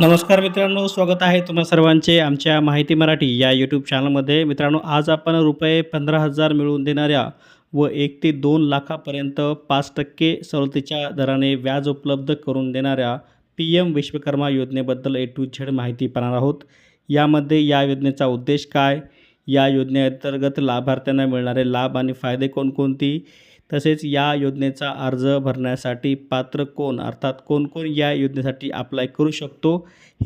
नमस्कार मित्रांनो स्वागत आहे तुम्हा सर्वांचे आमच्या माहिती मराठी या यूट्यूब चॅनलमध्ये मित्रांनो आज आपण रुपये पंधरा हजार मिळवून देणाऱ्या व एक ते दोन लाखापर्यंत पाच टक्के सवलतीच्या दराने व्याज उपलब्ध करून देणाऱ्या पी एम विश्वकर्मा योजनेबद्दल ए टू झेड माहिती पाहणार आहोत. यामध्ये या योजनेचा उद्देश काय? या योजनेअंतर्गत लाभार्थ्यांना मिळणारे लाभ आणि फायदे कोणकोणती? तसेच या योजनेचा अर्ज भरण्यासाठी पात्र कोण? अर्थात कोण कोण या योजनेसाठी अप्लाय करू शकतो?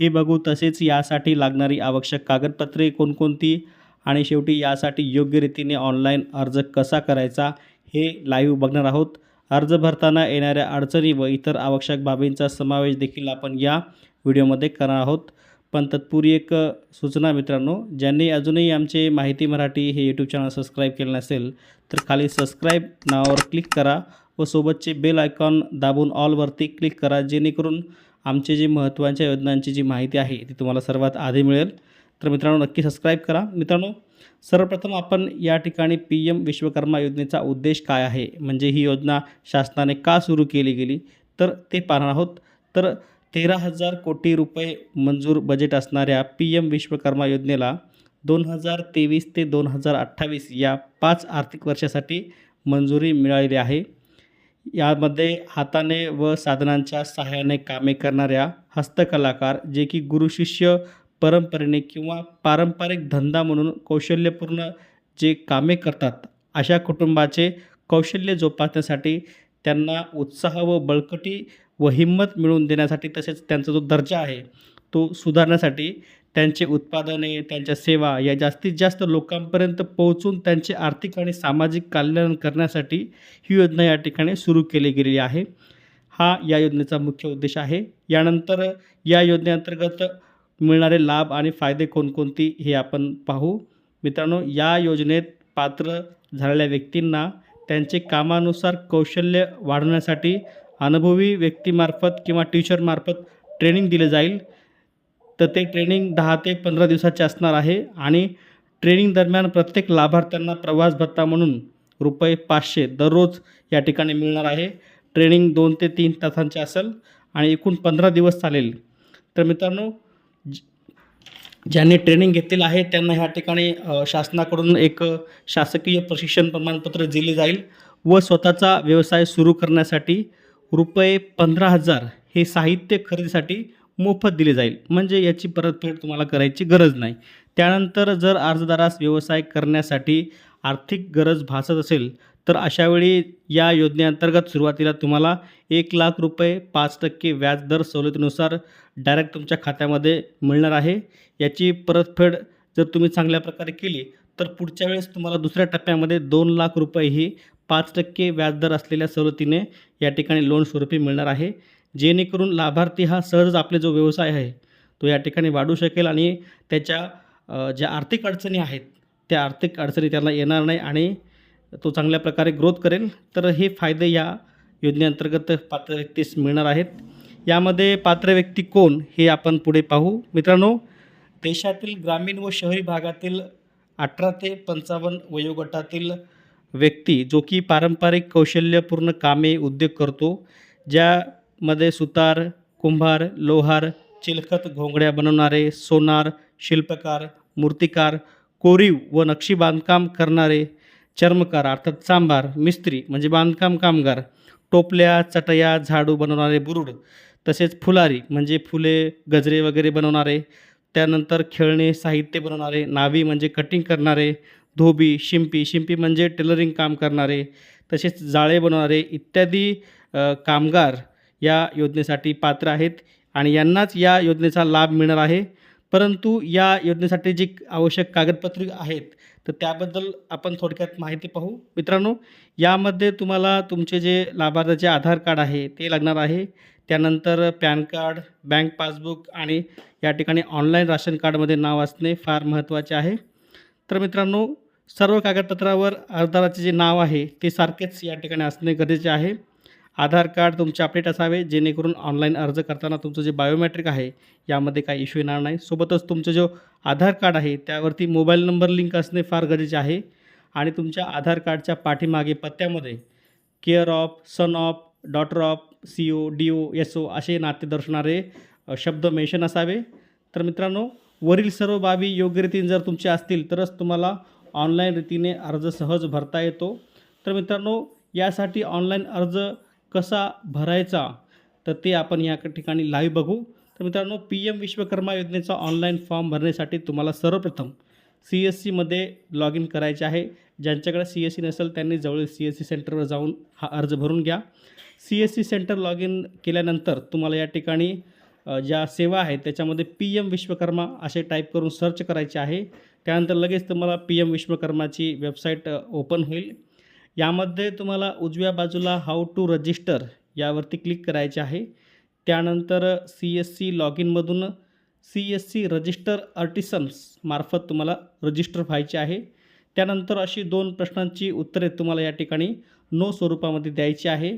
हे बघू. तसेच यासाठी लागणारी आवश्यक कागदपत्रे कोणकोणती? आणि शेवटी यासाठी योग्य रीतीने ऑनलाईन अर्ज कसा करायचा? हे लाईव्ह बघणार आहोत. अर्ज भरताना येणाऱ्या अडचणी व इतर आवश्यक बाबींचा समावेश देखील आपण या व्हिडिओमध्ये करणार आहोत. पण तत्पूर्वी एक सूचना मित्रांनो ज्यांनी अजूनही आमचे माहिती मराठी हे यूट्यूब चॅनल सबस्क्राईब केलं नसेल तर खाली सबस्क्राईब नावावर क्लिक करा व सोबतचे बेल आयकॉन दाबून ऑलवरती क्लिक करा जेणेकरून आमचे जे महत्त्वाच्या योजनांची जी माहिती आहे ती तुम्हाला सर्वात आधी मिळेल. तर मित्रांनो नक्की सबस्क्राईब करा. मित्रांनो सर्वप्रथम आपण या ठिकाणी पी एम विश्वकर्मा योजनेचा उद्देश काय आहे? म्हणजे ही योजना शासनाने का सुरू केली गेली? तर ते पाहणार आहोत. तर तेरा हजार कोटी रुपये मंजूर बजेट असणाऱ्या पी एम विश्वकर्मा योजनेला दोन हजार तेवीस ते दोन हजार अठ्ठावीस या पाच आर्थिक वर्षासाठी मंजुरी मिळालेली आहे. यामध्ये हाताने व साधनांच्या सहाय्याने कामे करणाऱ्या हस्तकलाकार जे की गुरुशिष्य परंपरेने किंवा पारंपरिक धंदा म्हणून कौशल्यपूर्ण जे कामे करतात अशा कुटुंबाचे कौशल्य जोपासण्यासाठी त्यांना उत्साह व बळकटी व हिंमत मिळवून देण्यासाठी तसेच त्यांचा जो दर्जा आहे तो सुधारण्यासाठी त्यांचे उत्पादने त्यांच्या सेवा या जास्तीत जास्त लोकांपर्यंत पोहोचून त्यांचे आर्थिक आणि सामाजिक कल्याण करण्यासाठी ही योजना या ठिकाणी सुरू केली गेलेली आहे. हा या योजनेचा मुख्य उद्देश आहे. यानंतर या योजनेअंतर्गत मिळणारे लाभ आणि फायदे कोणकोणती हे आपण पाहू. मित्रांनो या योजनेत पात्र झालेल्या व्यक्तींना त्यांचे कामानुसार कौशल्य वाढवण्यासाठी अनुभवी व्यक्तीमार्फत किंवा टीचरमार्फत ट्रेनिंग दिले जाईल. तर ते ट्रेनिंग दहा ते पंधरा दिवसाचे असणार आहे आणि ट्रेनिंग दरम्यान प्रत्येक लाभार्थ्यांना प्रवास भत्ता म्हणून रुपये पाचशे दररोज या ठिकाणी मिळणार आहे. ट्रेनिंग दोन ते तीन तासांचे असेल आणि एकूण पंधरा दिवस चालेल. तर मित्रांनो ज्यांनी ट्रेनिंग घेतलेलं आहे त्यांना ह्या ठिकाणी शासनाकडून एक शासकीय प्रशिक्षण प्रमाणपत्र दिले जाईल व स्वतःचा व्यवसाय सुरू करण्यासाठी रुपये पंधरा हजार हे साहित्य खरेदीसाठी मोफत दिले जाईल. म्हणजे याची परतफेड तुम्हाला करायची गरज नाही. त्यानंतर जर अर्जदारास व्यवसाय करण्यासाठी आर्थिक गरज भासत असेल तर अशावेळी या योजनेअंतर्गत सुरुवातीला तुम्हाला एक लाख रुपये पाच टक्के व्याजदर सवलतीनुसार डायरेक्ट तुमच्या खात्यामध्ये मिळणार आहे. याची परतफेड जर तुम्ही चांगल्या प्रकारे केली तर पुढच्या वेळेस तुम्हाला दुसऱ्या टप्प्यामध्ये दोन लाख रुपये ही पाच टक्के व्याजदर असलेल्या सवलतीने या ठिकाणी लोन स्वरूपी मिळणार आहे. जेणेकरून लाभार्थी हा सहज आपले जो व्यवसाय आहे तो या ठिकाणी वाढू शकेल आणि त्याच्या ज्या आर्थिक अडचणी आहेत त्या आर्थिक अडचणी त्याला येणार नाही आणि तो चांगल्या प्रकारे ग्रोथ करेल. तर हे फायदे या योजनेअंतर्गत पात्र व्यक्तीस मिळणार आहेत. यामध्ये पात्र व्यक्ती कोण हे आपण पुढे पाहू. मित्रांनो देशातील ग्रामीण व शहरी भागातील अठरा ते पंचावन्न वयोगटातील व्यक्ती जो की पारंपरिक कौशल्यपूर्ण कामे उद्योग करतो ज्यामध्ये सुतार कुंभार लोहार चिलखत घोंगड्या बनवणारे सोनार शिल्पकार मूर्तिकार कोरीव व नक्षी बांधकाम करणारे चर्मकार अर्थात चांभार मिस्त्री म्हणजे बांधकाम कामगार टोपल्या चटया झाडू बनवणारे बुरुड तसेच फुलारी म्हणजे फुले गजरे वगैरे बनवणारे त्यानंतर खेळणे साहित्य बनवणारे नावी म्हणजे कटिंग करणारे धोबी शिंपी शिंपी म्हणजे टेलरिंग काम करणारे तसेच जाळे बनवणारे इत्यादी कामगार या योजनेसाठी पात्र आहेत आणि यांनाच या योजनेचा लाभ मिळणार आहे. परंतु या योजनेसाठी जी आवश्यक कागदपत्रे आहेत तर त्याबद्दल आपण थोडक्यात माहिती पाहू. मित्रांनो यामध्ये तुम्हाला तुमचे जे लाभार्थ्याचे आधार कार्ड आहे ते लागणार आहे. त्यानंतर पॅन कार्ड बँक पासबुक आणि या ठिकाणी ऑनलाईन राशन कार्डमध्ये नाव असणे फार महत्त्वाचे आहे. तर मित्रांनो सर्व कागदपत्रावर अर्जदाराचे जे नाव आहे ते सारखेच या ठिकाणी असणे गरजेचे आहे. आधार कार्ड तुमचे अपडेट असावे जेणेकरून ऑनलाईन अर्ज करताना तुमचं जे बायोमेट्रिक आहे यामध्ये काही इश्यू येणार नाही. सोबतच तुमचं जो आधार कार्ड आहे त्यावरती मोबाईल नंबर लिंक असणे फार गरजेचे आहे. आणि तुमच्या आधार कार्डच्या पाठीमागे पत्त्यामध्ये care of son of daughter of C O D O S O असे नाते दर्शवणारे शब्द मेन्शन असावे. तर मित्रांनो वरील सर्व बाबी योग्य रीतीने जर तुमच्या असतील तरच तुम्हाला ऑनलाईन रीतीने अर्ज सहज भरता येतो. तर मित्रांनो यासाठी ऑनलाईन अर्ज कसा भरायचा तर ते आपण या ठिकाणी लाईव्ह बघू. तर मित्रांनो पी एम विश्वकर्मा योजनेचा ऑनलाईन फॉर्म भरण्यासाठी तुम्हाला सर्वप्रथम सी एस सीमध्ये लॉग इन करायचे आहे. ज्यांच्याकडे सी एस सी नसेल त्यांनी जवळील सी एस सी सेंटरवर जाऊन हा अर्ज भरून घ्या. C S C centre log in केल्यानंतर तुम्हाला या ठिकाणी ज्या सेवा आहेत त्याच्यामध्ये पी एम विश्वकर्मा असे टाईप करून सर्च करायचे आहे. त्यानंतर लगेच तुम्हाला पी एम विश्वकर्माची वेबसाईट ओपन होईल. यामध्ये तुम्हाला उजव्या बाजूला हाऊ टू रजिस्टर यावरती क्लिक करायचे आहे. त्यानंतर C S C log इनमधून C S C register artisans मार्फत तुम्हाला रजिस्टर व्हायचे आहे. त्यानंतर अशी दोन प्रश्नांची उत्तरे तुम्हाला या ठिकाणी नो स्वरूपामध्ये द्यायची आहे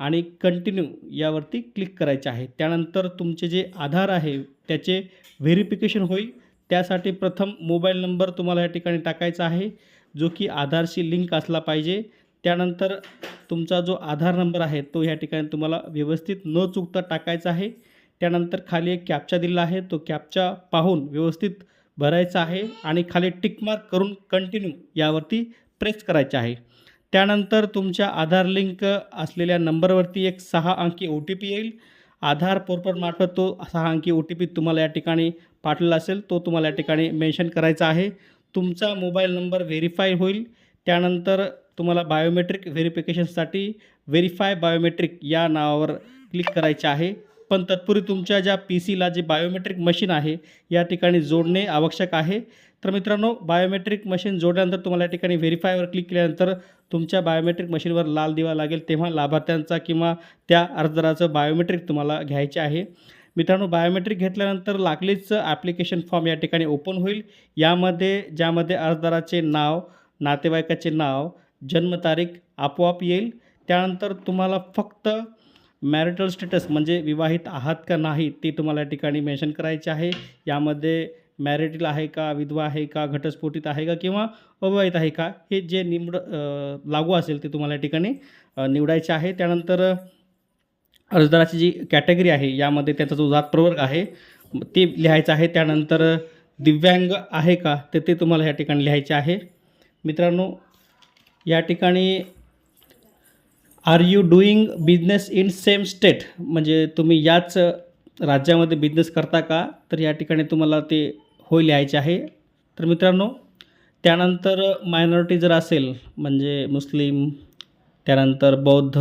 आणि कंटिन्यू यावरती क्लिक करायचे आहे. त्यानंतर तुमचे जे आधार आहे त्याचे व्हेरिफिकेशन होईल. त्यासाठी प्रथम मोबाईल नंबर तुम्हाला या ठिकाणी टाकायचा आहे. जो की आधारशी लिंक असला पाहिजे. त्यानंतर तुमचा जो आधार नंबर आहे तो या ठिकाणी तुम्हाला व्यवस्थित न चुकता टाकायचा आहे. त्यानंतर खाली एक कॅप्चा दिलेला आहे तो कॅप्चा पाहून व्यवस्थित भरायचा आहे आणि खाली टिकमार्क करून कंटिन्यू यावरती प्रेस करायचे आहे. त्यानंतर तुमच्या आधार लिंक असलेल्या नंबरवरती एक सहा अंकी ओ टी पी येईल. आधार पोर्टलमार्फत तो सहा अंकी ओ टी पी तुम्हाला या ठिकाणी पाठवला असेल तो तुम्हाला या ठिकाणी मेन्शन करायचा आहे. तुमचा मोबाईल नंबर व्हेरीफाय होईल. त्यानंतर तुम्हाला बायोमेट्रिक व्हेरिफिकेशनसाठी व्हेरीफाय बायोमेट्रिक या नावावर क्लिक करायचे आहे. पण तत्पूर्वी तुमच्या ज्या पी सीला जे बायोमेट्रिक मशीन आहे या ठिकाणी जोडणे आवश्यक आहे. तर मित्रांनो बायोमेट्रिक मशीन जोडल्यानंतर तुम्हाला या ठिकाणी व्हेरीफायवर क्लिक केल्यानंतर तुमच्या बायोमेट्रिक मशीनवर लाल दिवा लागेल. तेव्हा लाभार्थ्यांचा किंवा त्या अर्जदाराचं बायोमेट्रिक तुम्हाला घ्यायचे आहे. मित्रांनो बायोमेट्रिक घेतल्यानंतर लागलीच ॲप्लिकेशन फॉर्म या ठिकाणी ओपन होईल. यामध्ये ज्यामध्ये अर्जदाराचे नाव नातेवाईकाचे नाव जन्मतारीख आपोआप येईल. त्यानंतर तुम्हाला फक्त मॅरिटल स्टेटस म्हणजे विवाहित आहात का नाही ते तुम्हाला या ठिकाणी मेन्शन करायचे आहे. यामध्ये मॅरिटल आहे का विधवा आहे का घटस्फोटित आहे का किंवा अविवाहित आहे का हे जे निवड लागू असेल ते तुम्हाला या ठिकाणी निवडायचे आहे. त्यानंतर अर्जदाराची जी कॅटेगरी आहे यामध्ये त्याचा जो जात प्रवर्ग आहे ते लिहायचं आहे. त्यानंतर दिव्यांग आहे का तर ते तुम्हाला या ठिकाणी लिहायचे आहे. मित्रांनो या ठिकाणी are you doing business in same state म्हणजे तुम्ही याच राज्यामध्ये बिझनेस करता का? तर या ठिकाणी तुम्हाला ते होय लिहायचे आहे. तर मित्रांनो त्यानंतर मायनॉरिटी जर असेल म्हणजे मुस्लिम त्यानंतर बौद्ध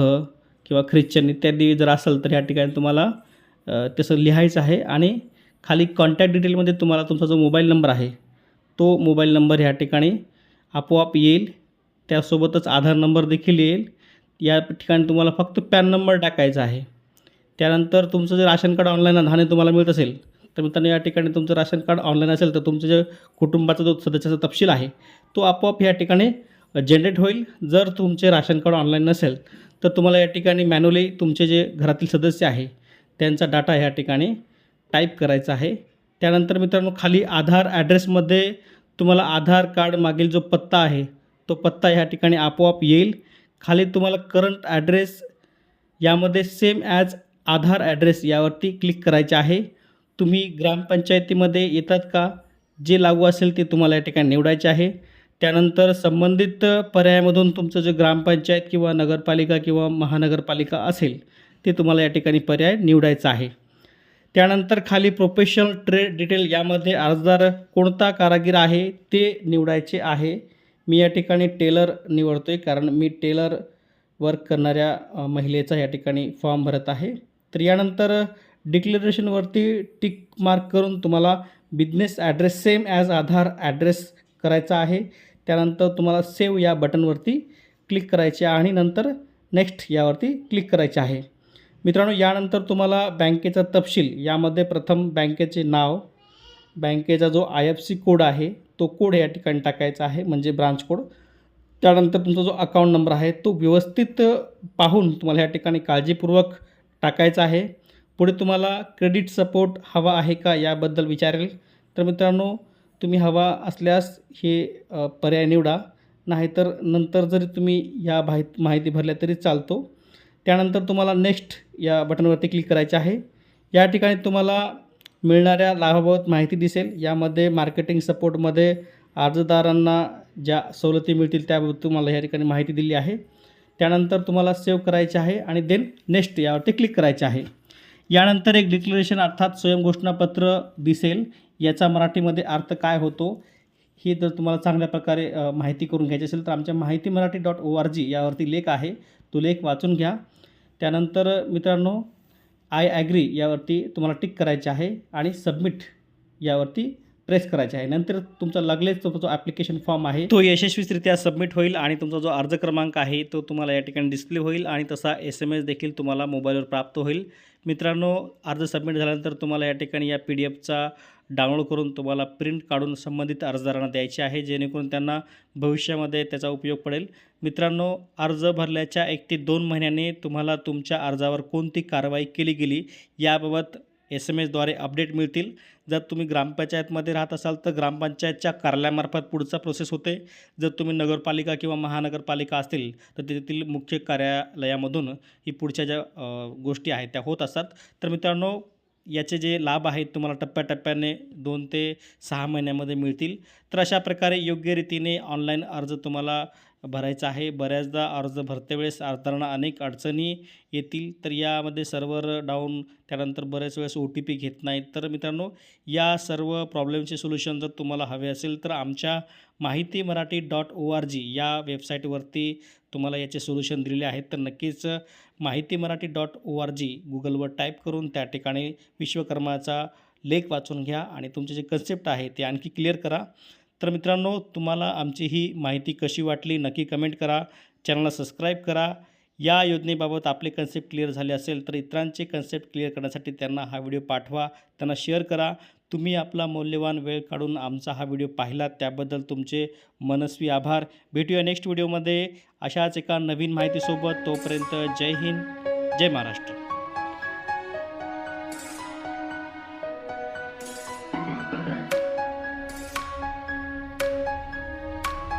किंवा ख्रिश्चन इत्यादी जर असेल तर ह्या ठिकाणी तुम्हाला तसं लिहायचं आहे. आणि खाली कॉन्टॅक्ट डिटेलमध्ये तुम्हाला तुमचा जो मोबाईल नंबर आहे तो मोबाईल नंबर ह्या ठिकाणी आपोआप येईल. त्यासोबतच आधार नंबर देखील येईल. या ठिकाणी तुम्हाला फक्त पॅन नंबर टाकायचा आहे. त्यानंतर तुमचं जर राशन कार्ड ऑनलाईन धान्य तुम्हाला मिळत असेल तर मित्रांनो या ठिकाणी तुमचं राशन कार्ड ऑनलाईन असेल तर तुमचं जे कुटुंबाचा जो सदस्याचा तपशील आहे तो आपोआप या ठिकाणी जनरेट होईल. जर तुमचे राशन कार्ड ऑनलाईन नसेल तर तुम्हाला या ठिकाणी मॅन्युअली तुमचे जे घरातील सदस्य आहे त्यांचा डाटा ह्या ठिकाणी टाईप करायचा आहे. त्यानंतर मित्रांनो खाली आधार ॲड्रेसमध्ये तुम्हाला आधार कार्ड मागील जो पत्ता आहे तो पत्ता ह्या ठिकाणी आपोआप येईल. खाली तुम्हाला करंट ॲड्रेस यामध्ये सेम ॲज आधार ॲड्रेस यावरती क्लिक करायचे आहे. तुम्ही ग्रामपंचायतीमध्ये येतात का? जे लागू असेल ते तुम्हाला या ठिकाणी निवडायचे आहे. त्यानंतर संबंधित पर्यायामधून तुमचं जे ग्रामपंचायत किंवा नगरपालिका किंवा महानगरपालिका असेल ते तुम्हाला या ठिकाणी पर्याय निवडायचा आहे. त्यानंतर खाली प्रोफेशनल ट्रेड डिटेल यामध्ये अर्जदार कोणता कारागीर आहे ते निवडायचे आहे. मी या ठिकाणी टेलर निवडतो आहे कारण मी टेलर वर्क करणाऱ्या महिलेचा या ठिकाणी फॉर्म भरत आहे. तर यानंतर डिक्लेरेशनवरती टिक मार्क करून तुम्हाला business address same as Aadhaar address करायचा आहे. त्यानंतर तुम्हाला सेव्ह या बटनवरती क्लिक करायचे आहे आणि नंतर नेक्स्ट यावरती क्लिक करायचे आहे. मित्रांनो यानंतर तुम्हाला बँकेचा तपशील यामध्ये प्रथम बँकेचे नाव बँकेचा जो आय एफ सी कोड आहे तो कोड या ठिकाणी टाकायचा आहे म्हणजे ब्रांच कोड त्यानंतर तुमचा जो अकाउंट नंबर आहे तो व्यवस्थित पाहून तुम्हाला या ठिकाणी काळजीपूर्वक टाकायचा आहे. पुढे तुम्हाला क्रेडिट सपोर्ट हवा आहे का याबद्दल विचारेल. तर मित्रांनो तुम्ही हवा असल्यास हे पर्याय निवडा. नाहीतर नंतर जरी तुम्ही या माहीत माहिती भरल्या तरी चालतो. त्यानंतर तुम्हाला नेक्स्ट या बटनवरती क्लिक करायचे आहे. या ठिकाणी तुम्हाला मिळणाऱ्या लाभाबाबत माहिती दिसेल. यामध्ये मार्केटिंग सपोर्टमध्ये अर्जदारांना ज्या सवलती मिळतील त्याबाबत तुम्हाला या ठिकाणी माहिती दिली आहे. त्यानंतर तुम्हाला सेव्ह करायचे आहे आणि देन नेक्स्ट यावरती क्लिक करायचे आहे. यानंतर एक डिक्लरेशन अर्थात स्वयंघोषणापत्र दिसेल. याचा मराठीमध्ये अर्थ काय होतो हे जर तुम्हाला चांगल्या प्रकारे माहिती करून घ्यायची असेल तर आमच्या Mahiti Marathi dot O R G यावरती लेख आहे. तो लेख वाचून घ्या. त्यानंतर मित्रांनो आय ॲग्री यावरती तुम्हाला टिक करायचे आहे आणि सबमिट यावरती प्रेस करायचे आहे. नंतर तुमचा लागलेच तुमचा जो ॲप्लिकेशन फॉर्म आहे तो यशस्वीरित्या सबमिट होईल आणि तुमचा जो अर्ज क्रमांक आहे तो तुम्हाला या ठिकाणी डिस्प्ले होईल आणि तसा एस एम एस देखील तुम्हाला मोबाईलवर प्राप्त होईल. मित्रांनो अर्ज सबमिट झाल्यानंतर तुम्हाला या ठिकाणी या पी डी एफचा डाउनलोड करून तुम्हाला प्रिंट काढून संबंधित अर्जदारांना द्यायचे आहे जेणेकरून त्यांना भविष्यामध्ये त्याचा उपयोग पडेल. मित्रांनो अर्ज भरल्याच्या एक ते दोन महिन्याने तुम्हाला तुमच्या अर्जावर कोणती कारवाई केली गेली याबाबत एस एम एसद्वारे अपडेट मिळतील. जर तुम्ही ग्रामपंचायतमध्ये राहत असाल तर ग्रामपंचायतच्या कार्यालयामार्फत पुढचा प्रोसेस होते. जर तुम्ही नगरपालिका किंवा महानगरपालिका असतील तर तेथील मुख्य कार्यालयामधून ही पुढच्या ज्या गोष्टी आहेत त्या होत असतात. तर मित्रांनो याचे जे लाभ आहेत तुम्हाला टप्प्याटप्प्याने दोन ते सहा महिन्यामध्ये मिळतील. तर अशा प्रकारे योग्य रीतीने ऑनलाईन अर्ज तुम्हाला भरायचा आहे. बऱ्याचदा अर्ज भरते वेळेस अर्जांना अनेक अडचणी येतील. तर यामध्ये सर्व्हर डाऊन त्यानंतर बऱ्याच वेळेस ओ टी पी घेत नाहीत. तर मित्रांनो या सर्व प्रॉब्लेमचे सोल्युशन जर तुम्हाला हवे असेल तर आमच्या Mahiti Marathi dot O R G या वेबसाईटवरती तुम्हाला याचे सोल्युशन दिलेले आहेत. तर नक्कीच Mahiti Marathi dot O R G गुगलवर टाईप करून त्या ठिकाणी विश्वकर्माचा लेख वाचून घ्या आणि तुमचे जे कन्सेप्ट आहे ते आणखी क्लिअर करा. तर मित्रांनो तुम्हाला आमची ही माहिती कशी वाटली नक्की कमेंट करा चॅनलला सबस्क्राईब करा. या योजनेबाबत आपले कन्सेप्ट क्लिअर झाले असेल तर इतरांचे कन्सेप्ट क्लिअर करण्यासाठी त्यांना हा व्हिडिओ पाठवा त्यांना शेअर करा. तुम्ही आपला मौल्यवान वेळ काढून आमचा हा व्हिडिओ पाहिला त्याबद्दल तुमचे मनस्वी आभार. भेटूया नेक्स्ट व्हिडिओमध्ये. अशाच एका नवीन माहितीसोबत. तोपर्यंत जय हिंद जय महाराष्ट्र.